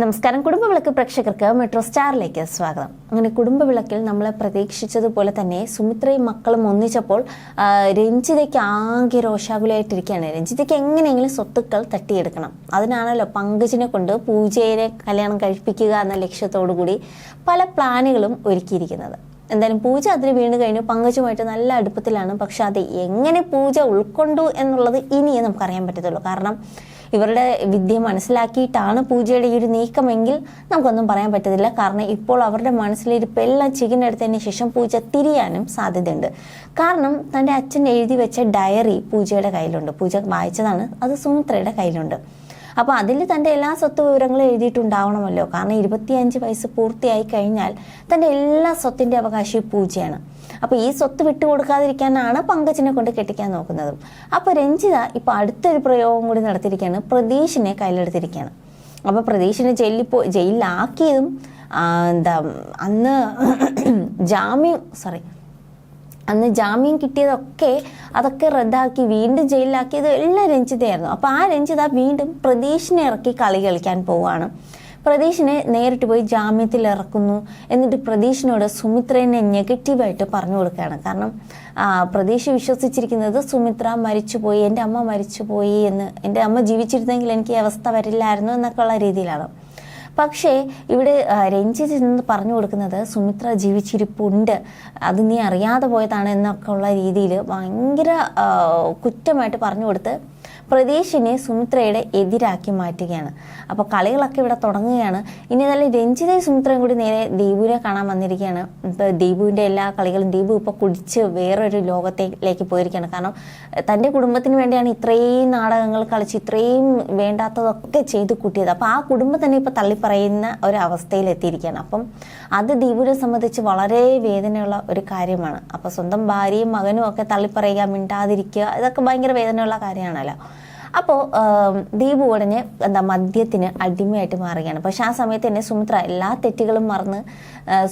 നമസ്കാരം. കുടുംബവിളക്ക് പ്രേക്ഷകർക്ക് മെട്രോ സ്റ്റാറിലേക്ക് സ്വാഗതം. അങ്ങനെ കുടുംബവിളക്കിൽ നമ്മൾ പ്രതീക്ഷിച്ചതുപോലെ തന്നെ സുമിത്രയും മക്കളും ഒന്നിച്ചപ്പോൾ രഞ്ജിതയ്ക്ക് ആകെ രോഷാകുലയായിട്ടിരിക്കുകയാണ് രഞ്ജിതയ്ക്ക് എങ്ങനെയെങ്കിലും സ്വത്തുക്കൾ തട്ടിയെടുക്കണം. അതിനാണല്ലോ പങ്കജിനെ കൊണ്ട് പൂജയെ കല്യാണം കഴിപ്പിക്കുക എന്ന ലക്ഷ്യത്തോടു കൂടി പല പ്ലാനുകളും ഒരുക്കിയിരിക്കുന്നത്. എന്തായാലും പൂജ അതിന് വീണ് കഴിഞ്ഞു. പങ്കജുമായിട്ട് നല്ല അടുപ്പത്തിലാണ്. പക്ഷെ അത് എങ്ങനെ പൂജ ഉൾക്കൊണ്ടു എന്നുള്ളത് ഇനിയേ നമുക്കറിയാൻ പറ്റത്തുള്ളൂ. കാരണം ഇവരുടെ വിദ്യ മനസ്സിലാക്കിയിട്ടാണ് പൂജയുടെ ഈ ഒരു നീക്കമെങ്കിൽ നമുക്കൊന്നും പറയാൻ പറ്റത്തില്ല. കാരണം ഇപ്പോൾ അവരുടെ മനസ്സിലിരിപ്പ് എല്ലാം ചികിനെടുത്തതിന് ശേഷം പൂജ തിരിയാനും സാധ്യതയുണ്ട്. കാരണം തന്റെ അച്ഛൻ എഴുതി വെച്ച ഡയറി പൂജയുടെ കയ്യിലുണ്ട്. പൂജ വായിച്ചതാണ്. അത് സുമിത്രയുടെ കയ്യിലുണ്ട്. അപ്പോൾ അതിൽ തന്റെ എല്ലാ സ്വത്ത് വിവരങ്ങളും എഴുതിയിട്ടുണ്ടാവണമല്ലോ. കാരണം ഇരുപത്തിയഞ്ച് വയസ്സ് പൂർത്തിയായി കഴിഞ്ഞാൽ തന്റെ എല്ലാ സ്വത്തിന്റെ അവകാശി പൂജയാണ്. അപ്പോൾ ഈ സ്വത്ത് വിട്ടുകൊടുക്കാതിരിക്കാനാണ് പങ്കജിനെ കൊണ്ട് കെട്ടിക്കാൻ നോക്കുന്നത്. അപ്പോൾ രഞ്ജിത ഇപ്പോൾ അടുത്തൊരു പ്രയോഗം കൂടി നടത്തിയിരിക്കുകയാണ്. പ്രതീഷിനെ കയ്യിലെടുത്തിരിക്കുകയാണ്. അപ്പോൾ പ്രതീഷിനെ ജയിലിൽ പോ ജയിലിലാക്കിയതും എന്താ അന്ന് ജാമ്യം സോറി അന്ന് ജാമ്യം കിട്ടിയതൊക്കെ അതൊക്കെ റദ്ദാക്കി വീണ്ടും ജയിലിലാക്കിയത് എല്ലാം രഞ്ജിതയായിരുന്നു. അപ്പോൾ ആ രഞ്ജിത വീണ്ടും പ്രതീഷിനെ ഇറക്കി കളി കളിക്കാൻ പോവുകയാണ് പ്രതീഷിനെ നേരിട്ട് പോയി ജാമ്യത്തിൽ ഇറക്കുന്നു. എന്നിട്ട് പ്രതീഷിനോട് സുമിത്രനെ നെഗറ്റീവായിട്ട് പറഞ്ഞു കൊടുക്കുകയാണ്. കാരണം പ്രതീഷ് വിശ്വസിച്ചിരിക്കുന്നത് സുമിത്ര മരിച്ചുപോയി എന്റെ അമ്മ മരിച്ചുപോയി എന്ന് എന്റെ അമ്മ ജീവിച്ചിരുന്നെങ്കിൽ എനിക്ക് ഈ അവസ്ഥ വരില്ലായിരുന്നു എന്നൊക്കെയുള്ള രീതിയിലാണ്. പക്ഷേ ഇവിടെ രഞ്ജിത് നിന്ന് പറഞ്ഞു കൊടുക്കുന്നത് സുമിത്ര ജീവിച്ചിരിപ്പുണ്ട്. അത് നീ അറിയാതെ പോയതാണ് എന്നൊക്കെ ഉള്ള രീതിയിൽ ഭയങ്കര കുറ്റമായിട്ട് പറഞ്ഞു കൊടുത്ത് പ്രതീഷിനെ സുമിത്രയുടെ എതിരാക്കി മാറ്റുകയാണ്. അപ്പോൾ കളികളൊക്കെ ഇവിടെ തുടങ്ങുകയാണ്. ഇനി നല്ല രഞ്ജിതയും സുമിത്രയും കൂടി നേരെ ദീപുവിനെ കാണാൻ വന്നിരിക്കുകയാണ്. ദീപുവിന്റെ എല്ലാ കളികളും ദീപു ഇപ്പോൾ കുടിച്ച് വേറൊരു ലോകത്തിലേക്ക് പോയിരിക്കുകയാണ്. കാരണം തന്റെ കുടുംബത്തിന് വേണ്ടിയാണ് ഇത്രയും നാടകങ്ങൾ കളിച്ച് ഇത്രയും വേണ്ടാത്തതൊക്കെ ചെയ്ത് കൂട്ടിയത്. അപ്പോൾ ആ കുടുംബം തന്നെ ഇപ്പോൾ തള്ളിപ്പറയുന്ന ഒരു എത്തിയിരിക്കുകയാണ്. അപ്പം അത് ദീപുവിനെ സംബന്ധിച്ച് വളരെ വേദനയുള്ള ഒരു കാര്യമാണ്. അപ്പോൾ സ്വന്തം ഭാര്യയും മകനും ഒക്കെ തള്ളിപ്പറയുക മിണ്ടാതിരിക്കുക ഇതൊക്കെ ഭയങ്കര വേദനയുള്ള കാര്യമാണല്ലോ. അപ്പോൾ ദീപു ഉടനെ എന്താ മദ്യത്തിന് അടിമയായിട്ട് മാറുകയാണ്. പക്ഷെ ആ സമയത്ത് തന്നെ സുമിത്ര എല്ലാ തെറ്റുകളും മറന്ന്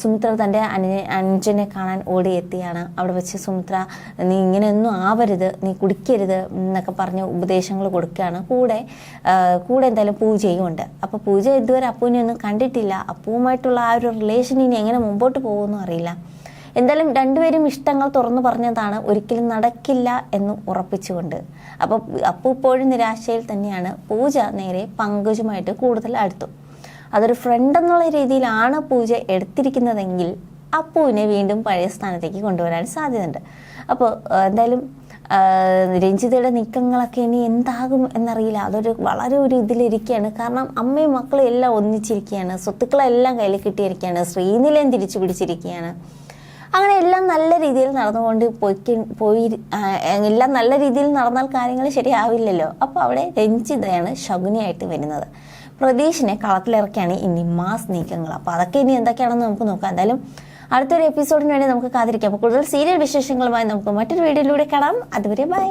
സുമിത്ര തന്റെ അനു അനുജനെ കാണാൻ ഓടിയെത്തിയാണ് അവിടെ വെച്ച് സുമിത്ര നീ ഇങ്ങനെയൊന്നും ആവരുത് നീ കുടിക്കരുത് എന്നൊക്കെ പറഞ്ഞ് ഉപദേശങ്ങൾ കൊടുക്കുകയാണ്. കൂടെ കൂടെ എന്തായാലും പൂജയും ഉണ്ട്. അപ്പോൾ പൂജ ഇതുവരെ അപ്പുവിനെ ഒന്നും കണ്ടിട്ടില്ല. അപ്പുവുമായിട്ടുള്ള ആ ഒരു റിലേഷൻ ഇനി എങ്ങനെ മുമ്പോട്ട് പോകുമെന്നും അറിയില്ല. എന്തായാലും രണ്ടുപേരും ഇഷ്ടങ്ങൾ തുറന്നു പറഞ്ഞതാണ് ഒരിക്കലും നടക്കില്ല എന്ന് ഉറപ്പിച്ചുകൊണ്ട്. അപ്പോൾ അപ്പോൾ ഇപ്പോഴും നിരാശയിൽ തന്നെയാണ് പൂജ നേരെ പങ്കജുമായിട്ട് കൂടുതൽ അടുത്തു. അതൊരു ഫ്രണ്ട് എന്നുള്ള രീതിയിലാണ് പൂജ എടുത്തിരിക്കുന്നതെങ്കിൽ അപ്പുവിനെ വീണ്ടും പഴയ സ്ഥാനത്തേക്ക് കൊണ്ടുവരാൻ സാധ്യതയുണ്ട്. അപ്പോൾ എന്തായാലും രഞ്ജിതയുടെ നീക്കങ്ങളൊക്കെ ഇനി എന്താകും എന്നറിയില്ല. അതൊരു വളരെ ഒരു ഇതിലിരിക്കുകയാണ്. കാരണം അമ്മയും മക്കളും എല്ലാം ഒന്നിച്ചിരിക്കുകയാണ്. സ്വത്തുക്കളെല്ലാം കയ്യിൽ കിട്ടിയിരിക്കുകയാണ്. ശ്രീനിലയം തിരിച്ചു പിടിച്ചിരിക്കുകയാണ്. അങ്ങനെ എല്ലാം നല്ല രീതിയിൽ നടന്നുകൊണ്ട് പോയി പോയി എല്ലാം നല്ല രീതിയിൽ നടന്നാൽ കാര്യങ്ങൾ ശരിയാവില്ലല്ലോ. അപ്പോൾ അവിടെ രഞ്ജിതയാണ് ശകുനിയായിട്ട് വരുന്നത്. പ്രതീഷിനെ കളത്തിലിറക്കിയാണ് ഇനി മാസ് നീക്കങ്ങൾ. അപ്പോൾ അതൊക്കെ ഇനി എന്തൊക്കെയാണെന്ന് നമുക്ക് നോക്കാം. എന്തായാലും അടുത്തൊരു എപ്പിസോഡിന് വേണ്ടി നമുക്ക് കാത്തിരിക്കാം. അപ്പോൾ കൂടുതൽ സീരിയൽ വിശേഷങ്ങളുമായി നമുക്ക് മറ്റൊരു വീഡിയോയിലൂടെ കാണാം. അതുവരെ ബൈ.